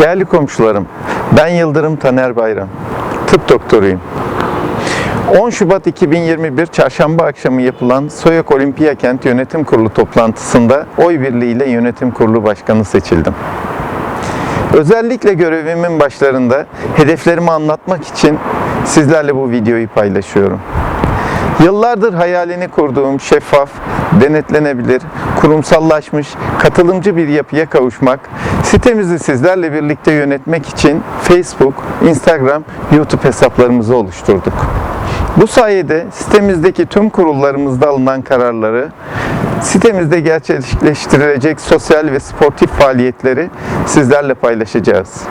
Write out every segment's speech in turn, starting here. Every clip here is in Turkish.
Değerli komşularım, ben Yıldırım Taner Bayram. Tıp doktoruyum. 10 Şubat 2021 Çarşamba akşamı yapılan Soyak Olimpiya Kent Yönetim Kurulu toplantısında oy birliğiyle yönetim kurulu başkanı seçildim. Özellikle görevimin başlarında hedeflerimi anlatmak için sizlerle bu videoyu paylaşıyorum. Yıllardır hayalini kurduğum şeffaf, denetlenebilir, kurumsallaşmış, katılımcı bir yapıya kavuşmak, sitemizi sizlerle birlikte yönetmek için Facebook, Instagram, YouTube hesaplarımızı oluşturduk. Bu sayede sitemizdeki tüm kurullarımızda alınan kararları, sitemizde gerçekleştirilecek sosyal ve sportif faaliyetleri sizlerle paylaşacağız.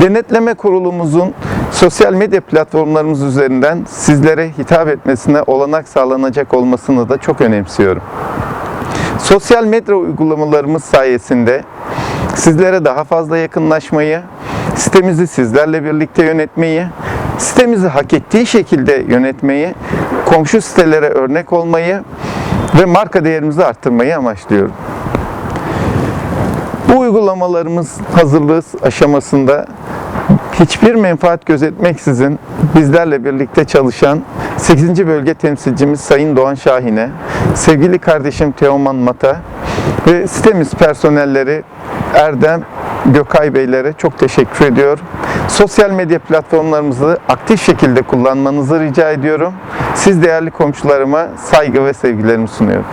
Denetleme kurulumuzun sosyal medya platformlarımız üzerinden sizlere hitap etmesine olanak sağlanacak olmasını da çok önemsiyorum. Sosyal medya uygulamalarımız sayesinde sizlere daha fazla yakınlaşmayı, sitemizi sizlerle birlikte yönetmeyi, sitemizi hak ettiği şekilde yönetmeyi, komşu sitelere örnek olmayı ve marka değerimizi arttırmayı amaçlıyorum. Bu uygulamalarımız hazırlığı aşamasında hiçbir menfaat gözetmeksizin bizlerle birlikte çalışan 8. bölge temsilcimiz Sayın Doğan Şahin'e, sevgili kardeşim Teoman Mata ve sitemiz personelleri Erdem Gökay Beylere çok teşekkür ediyorum. Sosyal medya platformlarımızı aktif şekilde kullanmanızı rica ediyorum. Siz değerli komşularıma saygı ve sevgilerimi sunuyorum.